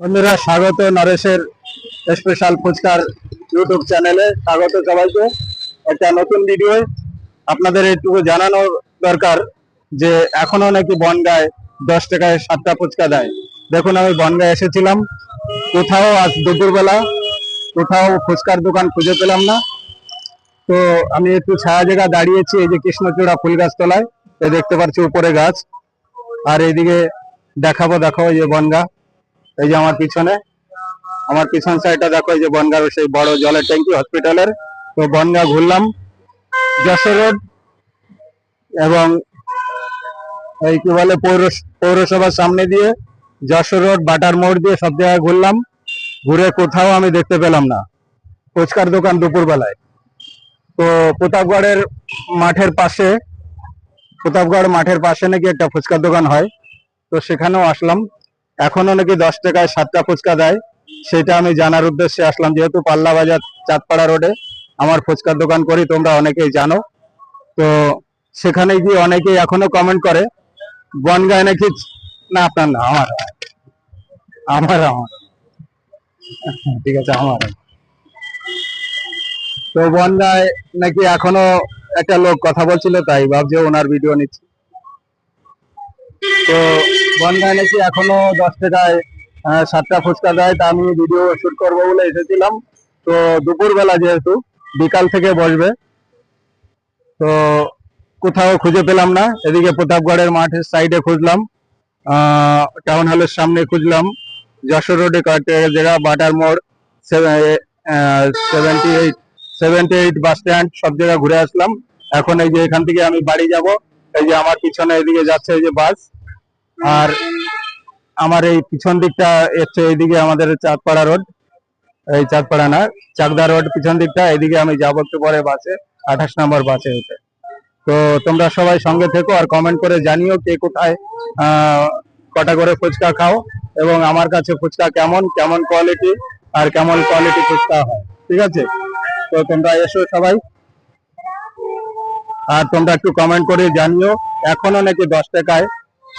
বন্ধুরা, স্বাগত নরেশের স্পেশাল ফুচকার ইউটিউব চ্যানেলে স্বাগত সবাইকে। একটা নতুন ভিডিও আপনাদের একটু জানানো দরকার যে, এখনও নাকি বনগায় দশ টাকায় সাতটা ফুচকা দেয়। দেখুন, আমি বনগায় এসেছিলাম। কোথাও আজ দুপুরবেলা, কোথাও ফুচকার দোকান খুঁজে পেলাম না। তো আমি একটু ছায়া জায়গা দাঁড়িয়েছি, এই যে কৃষ্ণচূড়া ফুল গাছ তলায় এই দেখতে পাচ্ছি উপরে গাছ। আর এইদিকে দেখাবো দেখাবো যে বনগা। এই যে আমার পিছনে, আমার পিছন সাইডটা দেখো, এই যে বনগার সেই বড় জলের ট্যাঙ্কি হসপিটালের তো বনগা ঘুরলাম, যশোর রোড এবং এই কি বলে পৌর- পৌরসভার সামনে দিয়ে যশোর রোড, বাটার মোড় দিয়ে সব জায়গায় ঘুরলাম। ঘুরে কোথাও আমি দেখতে পেলাম না। ফুচকার দোকান দুপুর বেলায় তো প্রতাপগড়ের মাঠের পাশে, প্রতাপগড় মাঠের পাশে নাকি একটা ফুচকার দোকান হয়। তো সেখানেও আসলাম। এখনও নাকি দশ টাকায় সাতটা ফুচকা দেয়। সেটা আমি জানার উদ্দেশ্যে আসলাম, যেহেতু পাল্লা বাজার চাঁদপাড়া রোডে আমার ফুচকার দোকান করি, তোমরা অনেকেই জানো। তো সেখানে গিয়ে অনেকেই এখনও কমেন্ট করে বনগায় নাকি না, আপনার না, আমার আমার আমার। ঠিক আছে, আমার। তো বনগায় নাকি এখনও একটা লোক কথা বলছিল, তাই ভাবছে ওনার ভিডিও নিচ্ছি। তো বনগায় নাকি এখনও দশ টাকায় সাতটা ফুচকা দেয়, তা আমি ভিডিও শুট করব বলে এসেছিলাম। তো দুপুরবেলা যেহেতু, বিকাল থেকে বসবে। তো কোথাও খুঁজে পেলাম না, এদিকে প্রতাপগড়ের মাঠের সাইডে খুঁজলাম টাউন হলের সামনে খুঁজলাম। যশোর রোডে জায়গা বাটার মোড় seventy eight seventy eight bus stand সব জায়গা ঘুরে আসলাম। এখন এই যে এখান থেকে আমি বাড়ি যাব এই যে আমার পিছনে এদিকে যাচ্ছে এই যে বাস, আর আমার এই পিছন দিকটা হচ্ছে এইদিকে আমাদের চাঁদপাড়া রোড, এই চাঁদপাড়া না, চাকদা রোড পিছন দিকটা এদিকে আমি যাব একটু পরে বাসে, আঠাশ নম্বর বাসে উঠে। তো তোমরা সবাই সঙ্গে থেকো আর কমেন্ট করে জানিও কে কোথায় কটা করে ফুচকা খাও এবং আমার কাছে ফুচকা কেমন কেমন কোয়ালিটি আর কেমন কোয়ালিটি ফুচকা হয়, ঠিক আছে? তো তোমরা এসো সবাই। আর তোমরা একটু কমেন্ট করে জানিও। এখনও নাকি দশ টাকায়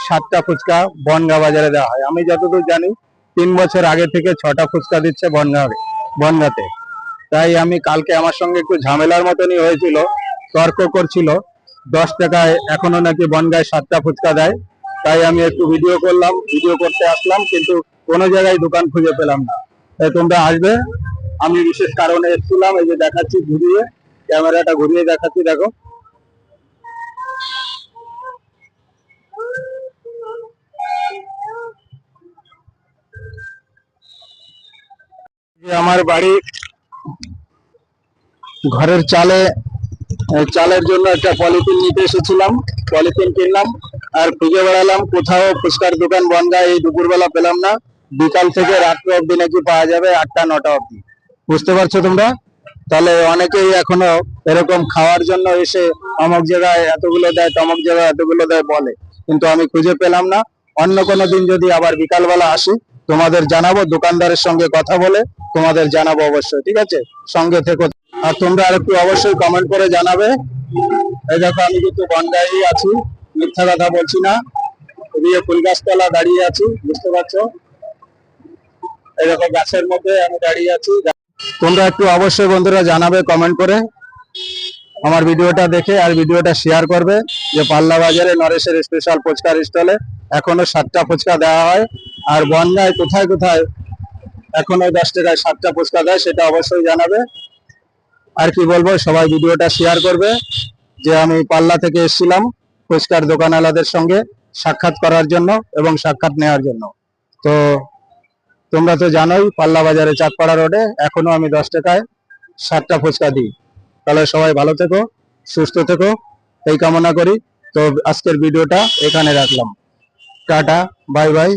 সাতটা ফুচকা বনগা বাজারে দেওয়া হয়। আমি যতদূর জানি, তিন বছর আগে থেকে ছটা ফুচকা দিচ্ছে বনগা, বনগাঁতে। তাই আমি কালকে আমার সঙ্গে একটু ঝামেলার মতনই হয়েছিল, তর্ক করছিল। দশ টাকায় এখনও নাকি বনগায় সাতটা ফুচকা দেয়। তাই আমি একটু ভিডিও করলাম ভিডিও করতে আসলাম, কিন্তু কোনো জায়গায় দোকান খুঁজে পেলাম না। তাই তোমরা আসবে। আমি বিশেষ কারণে এসেছিলাম, এই যে দেখাচ্ছি ঘুরিয়ে। ক্যামেরাটা ঘুরিয়ে দেখাচ্ছি, দেখো। আমার বাড়ি ঘরের চালে চালের জন্য একটা পলিথিন নিতে এসেছিলাম। পলিথিন কিনলাম আর খুঁজে বেড়ালাম কোথাও ফুচকার দোকান বন্ধ, এই দুপুরবেলা পেলাম না। বিকাল থেকে রাত্রে অব্দি নাকি পাওয়া যাবে আটটা, নটা অব্দি বুঝতে পারছ তোমরা? তাহলে অনেকেই এখনও এরকম খাওয়ার জন্য এসে অমুক জায়গায় এতগুলো দেয় তমক জায়গায় এতগুলো দেয় বলে। কিন্তু আমি খুঁজে পেলাম না। অন্য কোনো দিন যদি আবার বিকালবেলা আসি তোমাদের জানাব, দোকানদারের সঙ্গে কথা বলে তোমাদের জানাব অবশ্যই, ঠিক আছে? সঙ্গে থেকো। আর তোমরা আর একটু অবশ্যই কমেন্ট করে জানাবে। এই দেখো, আমি কিন্তু বনগাই আছি, মিথ্যা কথা বলছি না। এদিকে ফুল গাছতলা দাঁড়িয়ে আছি, বুঝতে পারছ? এই দেখো, গাছের মধ্যে আমি দাঁড়িয়ে আছি। তোমরা একটু অবশ্যই বন্ধুরা জানাবে কমেন্ট করে। আমার ভিডিওটা দেখে আর ভিডিওটা শেয়ার করবে যে পাল্লা বাজারে নরেশের স্পেশাল ফুচকার স্টলে এখনও সাতটা ফুচকা দেওয়া হয়। আর বনগায় কোথায় কোথায় এখনও দশ টাকায় সাতটা ফুচকা দেয় সেটা অবশ্যই জানাবে। আর কি বলব, সবাই ভিডিওটা শেয়ার করবে। যে আমি পাল্লা থেকে এসেছিলাম ফুচকার দোকানওয়ালাদের সঙ্গে সাক্ষাৎ করার জন্য এবং সাক্ষাৎ নেওয়ার জন্য। তো তোমরা তো জানোই, পাল্লা বাজারে চাঁদপাড়া রোডে এখনও আমি দশ টাকায় সাতটা ফুচকা দিই। তাহলে সবাই ভালো থেকো, সুস্থ থেকো, এই কামনা করি। তো আজকের ভিডিওটা এখানে রাখলাম। Tata, bye bye.